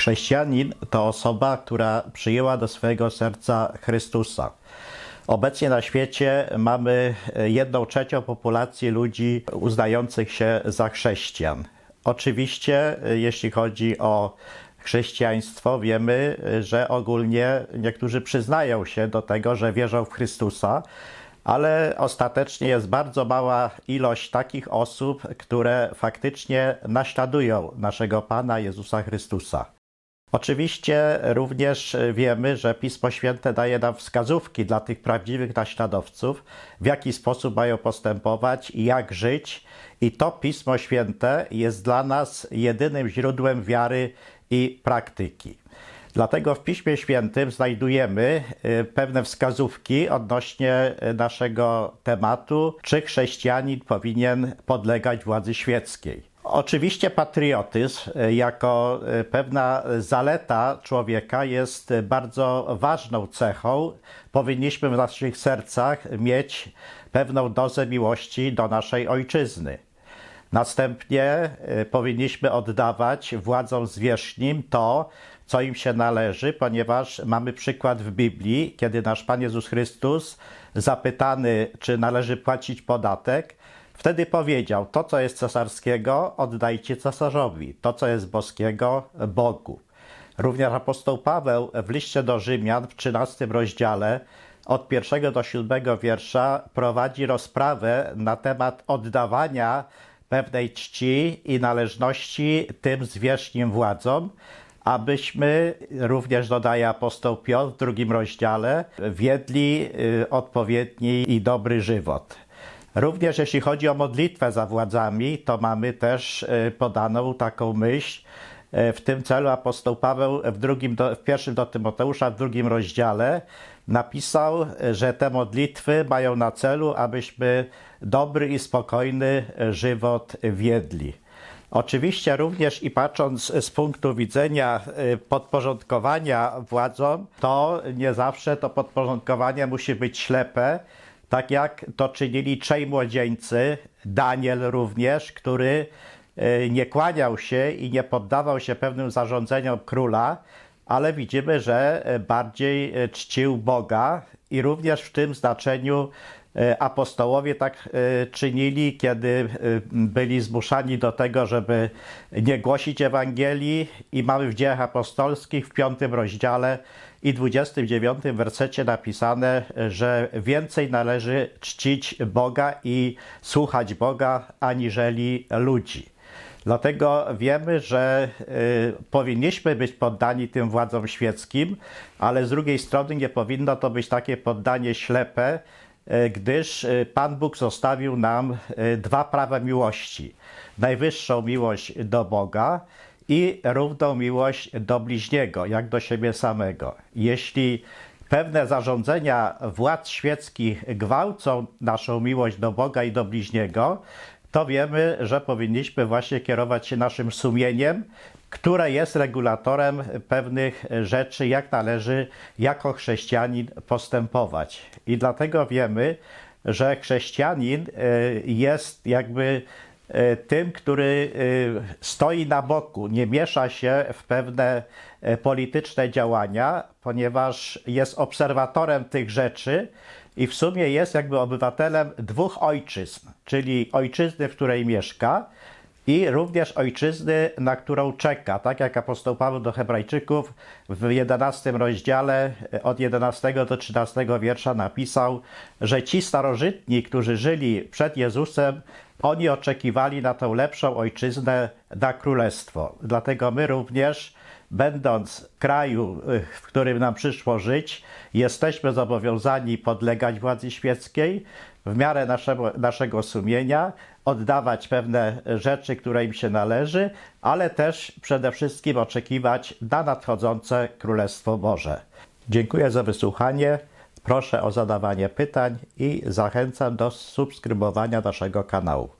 Chrześcijanin to osoba, która przyjęła do swojego serca Chrystusa. Obecnie na świecie mamy jedną trzecią populacji ludzi uznających się za chrześcijan. Oczywiście, jeśli chodzi o chrześcijaństwo, wiemy, że ogólnie niektórzy przyznają się do tego, że wierzą w Chrystusa, ale ostatecznie jest bardzo mała ilość takich osób, które faktycznie naśladują naszego Pana Jezusa Chrystusa. Oczywiście również wiemy, że Pismo Święte daje nam wskazówki dla tych prawdziwych naśladowców, w jaki sposób mają postępować i jak żyć. I to Pismo Święte jest dla nas jedynym źródłem wiary i praktyki. Dlatego w Piśmie Świętym znajdujemy y, pewne wskazówki odnośnie naszego tematu, czy chrześcijanin powinien podlegać władzy świeckiej. Oczywiście patriotyzm y, jako y, pewna zaleta człowieka jest bardzo ważną cechą. Powinniśmy w naszych sercach mieć pewną dozę miłości do naszej ojczyzny. Następnie powinniśmy oddawać władzom zwierzchnim to, co im się należy, ponieważ mamy przykład w Biblii, kiedy nasz Pan Jezus Chrystus, zapytany, czy należy płacić podatek, wtedy powiedział: To, co jest cesarskiego, oddajcie cesarzowi, to, co jest boskiego, Bogu. Również apostoł Paweł w liście do Rzymian w 13 rozdziale od pierwszego do siódmego wiersza prowadzi rozprawę na temat oddawania pewnej czci i należności tym zwierzchnim władzom, abyśmy, również dodaje apostoł Piotr w drugim rozdziale, wiedli y, odpowiedni i dobry żywot. Również jeśli chodzi o modlitwę za władzami, to mamy też y, podaną taką myśl. Y, w tym celu apostoł Paweł w, drugim w pierwszym do Tymoteusza, w drugim rozdziale napisał, że te modlitwy mają na celu, abyśmy dobry i spokojny żywot wiedli. Oczywiście również i patrząc z punktu widzenia y, podporządkowania władzom, to nie zawsze to podporządkowanie musi być ślepe, tak jak to czynili trzej młodzieńcy, Daniel również, który y, nie kłaniał się i nie poddawał się pewnym zarządzeniom króla, ale widzimy, że bardziej czcił Boga i również w tym znaczeniu E, apostołowie tak e, czynili, kiedy e, byli zmuszani do tego, żeby nie głosić Ewangelii i mamy w dziejach apostolskich w piątym rozdziale i 29 wersecie napisane, że więcej należy czcić Boga i słuchać Boga aniżeli ludzi. Dlatego wiemy, że y, powinniśmy być poddani tym władzom świeckim, ale z drugiej strony nie powinno to być takie poddanie ślepe, E, gdyż e, Pan Bóg zostawił nam e, dwa prawa miłości. Najwyższą miłość do Boga i równą miłość do bliźniego, jak do siebie samego. Jeśli pewne zarządzenia władz świeckich gwałcą naszą miłość do Boga i do bliźniego, to wiemy, że powinniśmy właśnie kierować się naszym sumieniem które jest regulatorem pewnych rzeczy, jak należy jako chrześcijanin postępować. I dlatego wiemy, że chrześcijanin e, jest jakby tym, który e, stoi na boku, nie miesza się w pewne polityczne działania, ponieważ jest obserwatorem tych rzeczy i w sumie jest jakby obywatelem dwóch ojczyzn, czyli ojczyzny, w której mieszka, i również ojczyzny, na którą czeka. Tak jak apostoł Paweł do Hebrajczyków w 11 rozdziale od 11 do 13 wiersza napisał, że ci starożytni, którzy żyli przed Jezusem, oni oczekiwali na tą lepszą ojczyznę, na królestwo. Dlatego my również, będąc w kraju, w którym nam przyszło żyć, jesteśmy zobowiązani podlegać władzy świeckiej w miarę naszego, naszego sumienia, oddawać pewne rzeczy, które im się należy, ale też przede wszystkim oczekiwać na nadchodzące Królestwo Boże. Dziękuję za wysłuchanie. Proszę o zadawanie pytań i zachęcam do subskrybowania naszego kanału.